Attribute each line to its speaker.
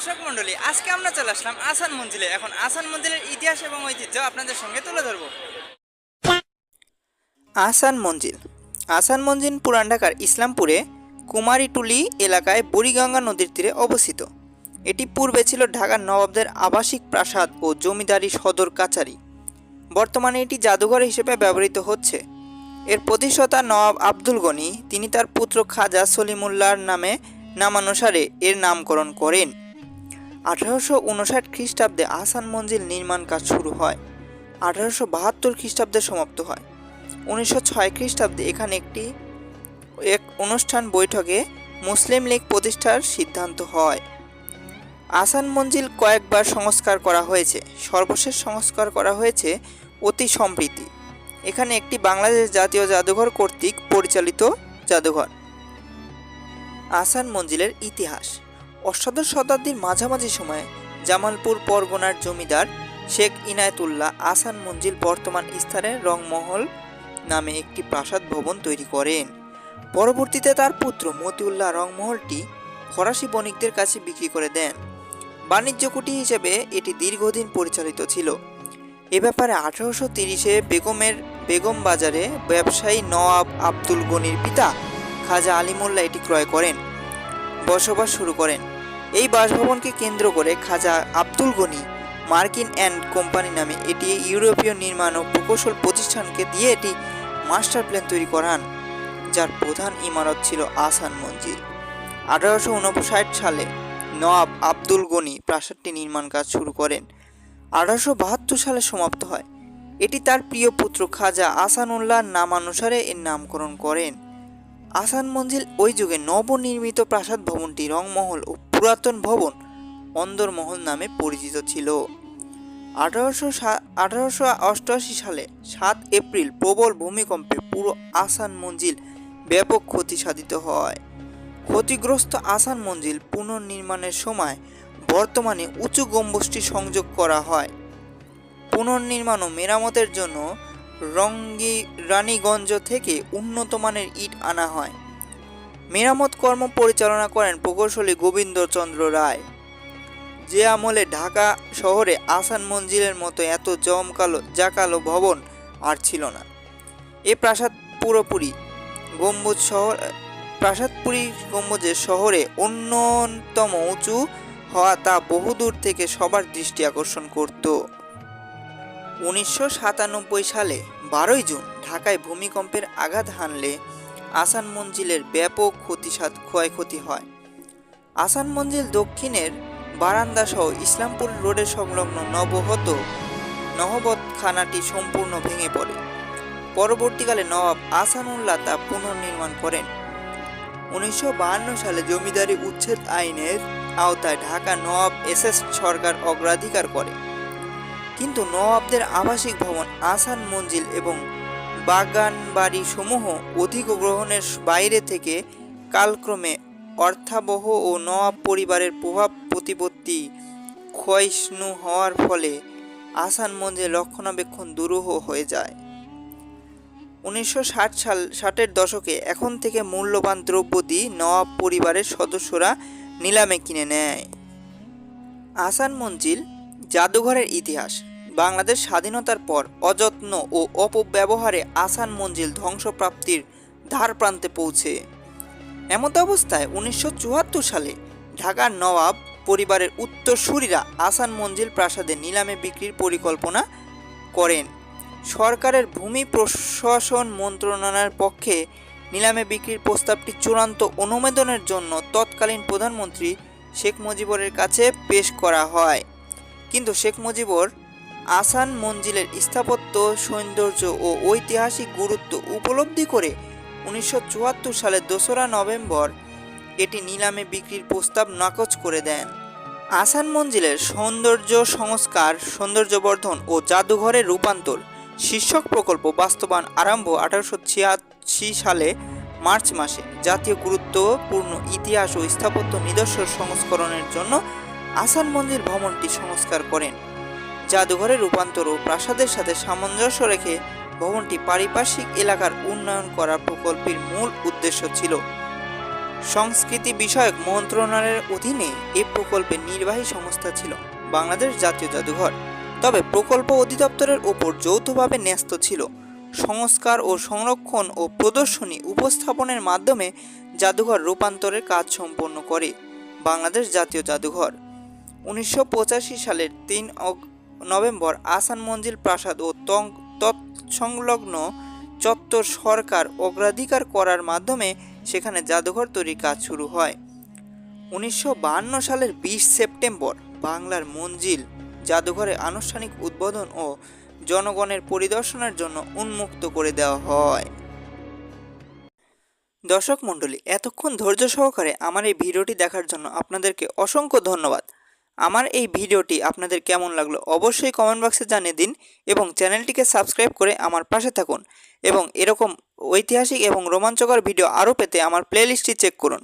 Speaker 1: দর্শক মণ্ডলী, আজকে আমরা চলে আসলাম আসান মঞ্জিলে। এখন আসান মঞ্জিলের ইতিহাস এবং ঐতিহ্য আপনাদের সঙ্গে তুলে ধরবো। আসান মঞ্জিল। আসান মঞ্জিল পুরান ঢাকার ইসলামপুরে কুমারীটুলি এলাকায় বুড়িগঙ্গা নদীর তীরে অবস্থিত। এটি পূর্বে ছিল ঢাকার নবাবদের আবাসিক প্রাসাদ ও জমিদারি সদর কাচারি বর্তমানে এটি জাদুঘর হিসেবে ব্যবহৃত হচ্ছে। এর প্রতিষ্ঠাতা নবাব আব্দুল গনি, তিনি তার পুত্র খাজা সলিমুল্লাহর নামে নামানুসারে এর নামকরণ করেন। আঠারোশো উনষাট খ্রিস্টাব্দে আহসান মঞ্জিল নির্মাণ কাজ শুরু হয়। আঠারোশো বাহাত্তর খ্রিস্টাব্দে সমাপ্ত হয়। উনিশশো ছয় খ্রিস্টাব্দে এখানে একটি, এক অনুষ্ঠান বৈঠকে মুসলিম লীগ প্রতিষ্ঠার সিদ্ধান্ত হয়। আসান মঞ্জিল কয়েকবার সংস্কার করা হয়েছে। সর্বশেষ সংস্কার করা হয়েছে অতি সম্প্রীতি। এখানে একটি বাংলাদেশ জাতীয় জাদুঘর কর্তৃক পরিচালিত জাদুঘর। আসান মঞ্জিলের ইতিহাস। অষ্টাদশ শতাব্দীর মাঝামাঝি সময়ে জামালপুর পরগনার জমিদার শেখ ইনায়েতুল্লাহ আসান মঞ্জিল বর্তমান স্থানে রংমহল নামে একটি প্রাসাদ ভবন তৈরি করেন। পরবর্তীতে তার পুত্র মতিউল্লাহ রংমহলটি ফরাসি বণিকদের কাছে বিক্রি করে দেন। বাণিজ্য কুটি হিসেবে এটি দীর্ঘদিন পরিচালিত ছিল। এ ব্যাপারে আঠারোশো তিরিশে বেগমের বেগম বাজারে ব্যবসায়ী নওয়াব আব্দুল গনির পিতা খাজা আলিমুল্লাহ এটি ক্রয় করেন। বসবাস শুরু করেন। এই বাসভবনকে কেন্দ্র করে খাজা আব্দুল গনি, মার্কিন অ্যান্ড কোম্পানি নামে এটি ইউরোপীয় নির্মাণ ও প্রকৌশল প্রতিষ্ঠানকে দিয়ে এটি মাস্টার প্ল্যান তৈরি করান, যার প্রধান ইমারত ছিল আসান মঞ্জিল। আঠারোশো উনষাট সালে নওয়াব আব্দুল গনি প্রাসাদটি নির্মাণ কাজ শুরু করেন। আঠারোশো বাহাত্তর সালে সমাপ্ত হয়। এটি তার প্রিয় পুত্র খাজা আসানুল্লাহর নামানুসারে এর নামকরণ করেন। আসান মঞ্জিল ওই যুগে নবনির্মিত প্রাসাদ ভবনটি রংমহল ও পুরাতন ভবন অন্দরমহল নামে পরিচিত ছিল। আঠারোশো আঠারোশো অষ্টআশি সালে সাত এপ্রিল প্রবল ভূমিকম্পে পুরো আসান মঞ্জিল ব্যাপক ক্ষতি সাধিত হয়। ক্ষতিগ্রস্ত আসান মঞ্জিল পুনর্নির্মাণের সময় বর্তমানে উঁচু গম্বুজটি সংযোগ করা হয়। পুনর্নির্মাণ ও মেরামতের জন্য রঙ্গি রানীগঞ্জ থেকে উন্নত মানের ইট আনা হয়। মেরামত কর্ম পরিচালনা করেন প্রকৌশলী গোবিন্দচন্দ্র রায়। যে আমলে ঢাকা শহরে আসান মঞ্জিলের মতো এত জমকালো, জাকালো ভবন আর ছিল না। এ প্রাসাদ পুরোপুরি গম্বুজ শহর প্রাসাদপুরী গম্বুজের শহরে অন্যতম উঁচু হওয়া তা বহুদূর থেকে সবার দৃষ্টি আকর্ষণ করত। উনিশশো সাতানব্বই সালে বারোই জুন ঢাকায় ভূমিকম্পের আঘাত হানলে আসান মঞ্জিলের ব্যাপক ক্ষতিসাধ ক্ষয়ক্ষতি হয়। আসান মঞ্জিল দক্ষিণের বারান্দা সহ ইসলামপুর রোডের সংলগ্ন নবহত নহবত খানাটি সম্পূর্ণ ভেঙে পড়ে। পরবর্তীকালে নবাব আসানুল্লাহ তা পুনর্নির্মাণ করেন। উনিশশো সালে জমিদারি উচ্ছেদ আইনের আওতায় ঢাকা নবাব এস এস সরকার অগ্রাধিকার করে। কিন্তু নবাবদের আবাসিক ভবন আসান মঞ্জিল এবং বাগান বাড়ি সমূহ অধিগ্রহণের বাইরে থেকে কালক্রমে অর্থাবহ ও নবাব পরিবারের প্রভাব প্রতিপত্তি ক্ষয়ষ্ণু হওয়ার ফলে আসান মঞ্জিল রক্ষণাবেক্ষণ দুরূহ হয়ে যায়। উনিশশো ষাট সাল, ষাটের দশকে এখন থেকে মূল্যবান দ্রব্যদি নওয়াব পরিবারের সদস্যরা নিলামে কিনে নেয়। আসান মঞ্জিল জাদুঘরের ইতিহাস। বাংলাদেশ স্বাধীনতার পর অযত্ন ও অপব্যবহারে আসান মঞ্জিল ধ্বংসপ্রাপ্তির ধার প্রান্তে পৌঁছে। এমত অবস্থায় উনিশশো চুয়াত্তর সালে ঢাকার নবাব পরিবারের উত্তরসূরিরা আসান মঞ্জিল প্রাসাদে নিলামে বিক্রির পরিকল্পনা করেন। সরকারের ভূমি প্রশাসন মন্ত্রণালয়ের পক্ষে নিলামে বিক্রির প্রস্তাবটি চূড়ান্ত অনুমোদনের জন্য তৎকালীন প্রধানমন্ত্রী শেখ মুজিবরের কাছে পেশ করা হয়। কিন্তু শেখ মুজিবর আসান মঞ্জিলের স্থাপত্য, সৌন্দর্য ও ঐতিহাসিক গুরুত্ব উপলব্ধি করে উনিশশো চুয়াত্তর সালের দোসরা নভেম্বর এটি নিলামে বিক্রির প্রস্তাব নাকচ করে দেন। আসান মঞ্জিলের সৌন্দর্য সংস্কার, সৌন্দর্যবর্ধন ও জাদুঘরের রূপান্তর শীর্ষক প্রকল্প বাস্তবায়ন আরম্ভ আঠারোশো ছিয়াশি সালে মার্চ মাসে। জাতীয় গুরুত্বপূর্ণ ইতিহাস ও স্থাপত্য নিদর্শন সংস্করণের জন্য আসান মন্দির ভবনটি সংস্কার করেন। জাদুঘরের রূপান্তর ও প্রাসাদের সাথে সামঞ্জস্য রেখে ভবনটি পারিপার্শ্বিক এলাকার উন্নয়ন করা প্রকল্পের মূল উদ্দেশ্য ছিল। সংস্কৃতি বিষয়ক মন্ত্রণালয়ের অধীনে এই প্রকল্পের নির্বাহী সংস্থা ছিল বাংলাদেশ জাতীয় জাদুঘর। তবে প্রকল্প অধিদপ্তরের ওপর যৌথভাবে ন্যস্ত ছিল। সংস্কার ও সংরক্ষণ ও প্রদর্শনী উপস্থাপনের মাধ্যমে জাদুঘর রূপান্তরের কাজ সম্পন্ন করে বাংলাদেশ জাতীয় জাদুঘর। উনিশশো পঁচাশি সালের তিন নভেম্বর আসান মঞ্জিল প্রাসাদ ও তং- তৎসংলগ্ন চত্বর সরকার অগ্রাধিকার করার মাধ্যমে সেখানে জাদুঘর তৈরির কাজ শুরু হয়। উনিশশো সালের বিশ সেপ্টেম্বর বাংলার মঞ্জিল জাদুঘরে আনুষ্ঠানিক উদ্বোধন ও জনগণের পরিদর্শনের জন্য উন্মুক্ত করে দেওয়া হয়। দর্শক মণ্ডলী, এতক্ষণ ধৈর্য সহকারে আমার এই ভিডিওটি দেখার জন্য আপনাদেরকে অসংখ্য ধন্যবাদ। আমার এই ভিডিওটি আপনাদের কেমন লাগল অবশ্যই কমেন্ট বক্সে জানিয়ে দিন এবং চ্যানেলটিকে সাবস্ক্রাইব করে আমার পাশে থাকুন এবং এরকম ঐতিহাসিক এবং রোমাঞ্চকর ভিডিও আরও পেতে আমার প্লেলিস্টটি চেক করুন।